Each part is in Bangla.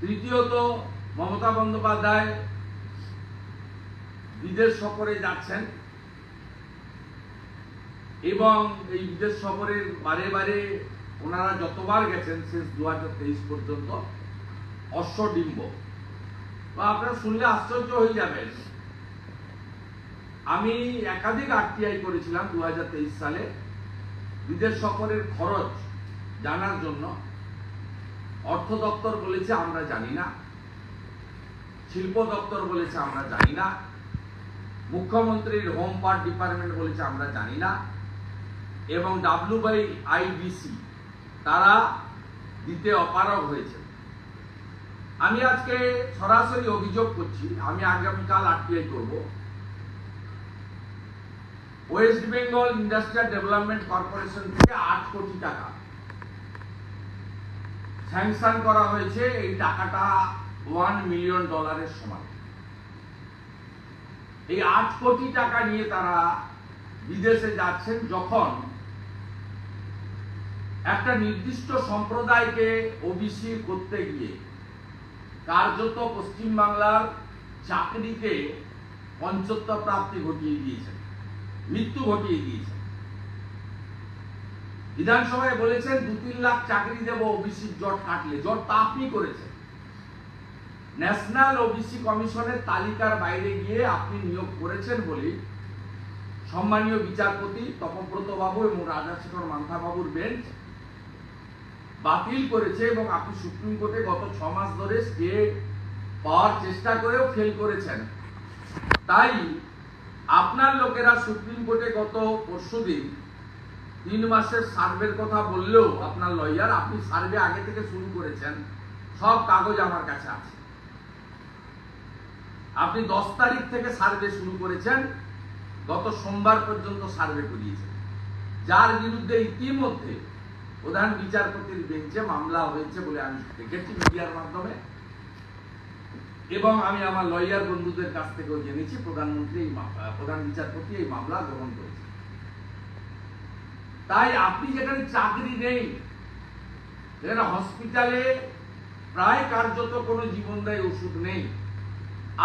তৃতীয়ত, মমতা বন্দ্যোপাধ্যায় বিদেশ সফরে যাচ্ছেন এবং এই বিদেশ সফরের বারে বারে ওনারা যতবার গেছেন শেষ দু পর্যন্ত, অশ্বডিম্ব। বা আপনারা শুনলে আশ্চর্য হয়ে যাবেন। আমি একাধিক আরটিআই করেছিলাম দু হাজার তেইশ সালে। বিদেশ সফরের খরচ জানার জন্য অর্থ দপ্তর বলেছে আমরা জানি না। শিল্প দপ্তর বলেছে আমরা জানি না। মুখ্যমন্ত্রীর হোম পার্ট ডিপার্টমেন্ট বলেছে আমরা জানি না। এবং ডাব্লিউ বাই আইবিসি তারা দিতে অপারগ হয়েছে। আমি আজকে সরাসরি অভিযোগ করছি, আমি আগামীকাল আরটিআই করব। West Bengal industrial development corporation থেকে আট কোটি টাকা স্যাংশন করা হয়েছে এই টাকাটা ওয়ান মিলিয়ন ডলারের সমান। এই আট কোটি টাকা নিয়ে তারা বিদেশে যাচ্ছেন যখন একটা নির্দিষ্ট সম্প্রদায়কে ওবিসি করতে গিয়ে কার্যত পশ্চিমবাংলার চাকরিকে পঞ্চত্ব প্রাপ্তি ঘটিয়ে দিয়েছেন মৃত্যু ঘটিয়ে দিয়েছেন বিধানসভায় বলেছেন, দু তিন লাখ চাকরি দেব ওবিসি জট কাটলে। জট তা আপনি করেছেন। ন্যাশনাল ওবিসি কমিশনের তালিকার বাইরে গিয়ে আপনি নিয়োগ করেছেন বলে সম্মানীয় বিচারপতি তপব্রত বাবু এবং রাজাশেখর মান্থা বাবুর বেঞ্চ বাতিল করেছে এবং আপনি সুপ্রিম কোর্টে গত ছ মাস ধরে স্টে পাওয়ার চেষ্টা করেও ফেল করেছেন। তাই আপনার লোকেরা সুপ্রিম কোর্টে গত পরশুদিন তিন মাসের সার্ভের কথা বললেও আপনার লয়ার, আপনি সার্ভে আগে থেকে শুরু করেছেন, সব কাগজ আমার কাছে আছে। আপনি দশ তারিখ থেকে সার্ভে শুরু করেছেন, গত সোমবার পর্যন্ত সার্ভে করিয়েছেন। যার বিরুদ্ধে ইতিমধ্যে প্রধান বিচারপতির বেঞ্চে মামলা হয়েছে বলে আমি দেখেছি মিডিয়ার মাধ্যমে। এবং আমি আমার লয়ার বন্ধুদের কাছ থেকেও জেনেছি, প্রধানমন্ত্রী প্রধান বিচারপতি এই মামলা গ্রহণ করেছে তাই আপনি যেখানে চাকরি নেই, যেখানে হসপিটালে প্রায় কার্যত কোনো জীবনদায়ী ওষুধ নেই,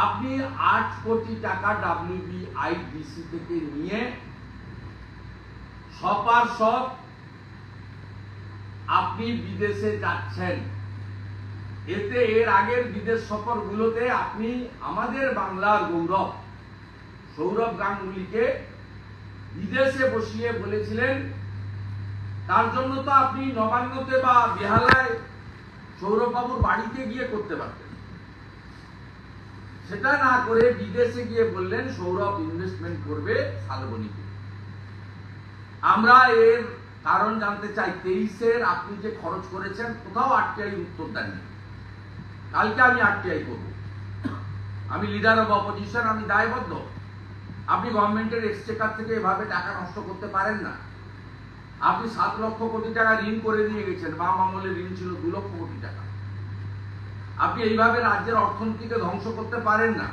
আপনি আট কোটি টাকা ডাব্লিউবিআইডিসি থেকে নিয়ে সপার সব আপনি বিদেশে যাচ্ছেন। এতে এর আগের বিদেশ সফরগুলোতে আপনি আমাদের বাংলার গৌরব, সৌরভ গাঙ্গুলিকে বিদেশে বসিয়ে বলেছিলেন তার জন্য তো আপনি নবান্নতে বা বেহালায় সৌরভ বাবুর বাড়িতে গিয়ে করতে পারতেন। সেটা না করে বিদেশে গিয়ে বললেন, সৌরভ ইনভেস্টমেন্ট করবে শালবনীতে। আমরা এর কারণ জানতে চাই। তেইশের আপনি যে খরচ করেছেন, কোথাও আরটিআই উত্তর দেননি কালকে আমি আরটিআই করব। আমি লিডার অব অপোজিশন আমি দায়বদ্ধ। আপনি গভর্নমেন্টের এক্সচেকার থেকে এভাবে টাকা নষ্ট করতে পারেন না। আপনি সাত লক্ষ কোটি টাকা ঋণ করে নিয়ে গেছেন, বাম আমলে ঋণ ছিল দু লক্ষ কোটি টাকা। আপনি এইভাবে রাজ্যের অর্থনীতিকে ধ্বংস করতে পারেন না।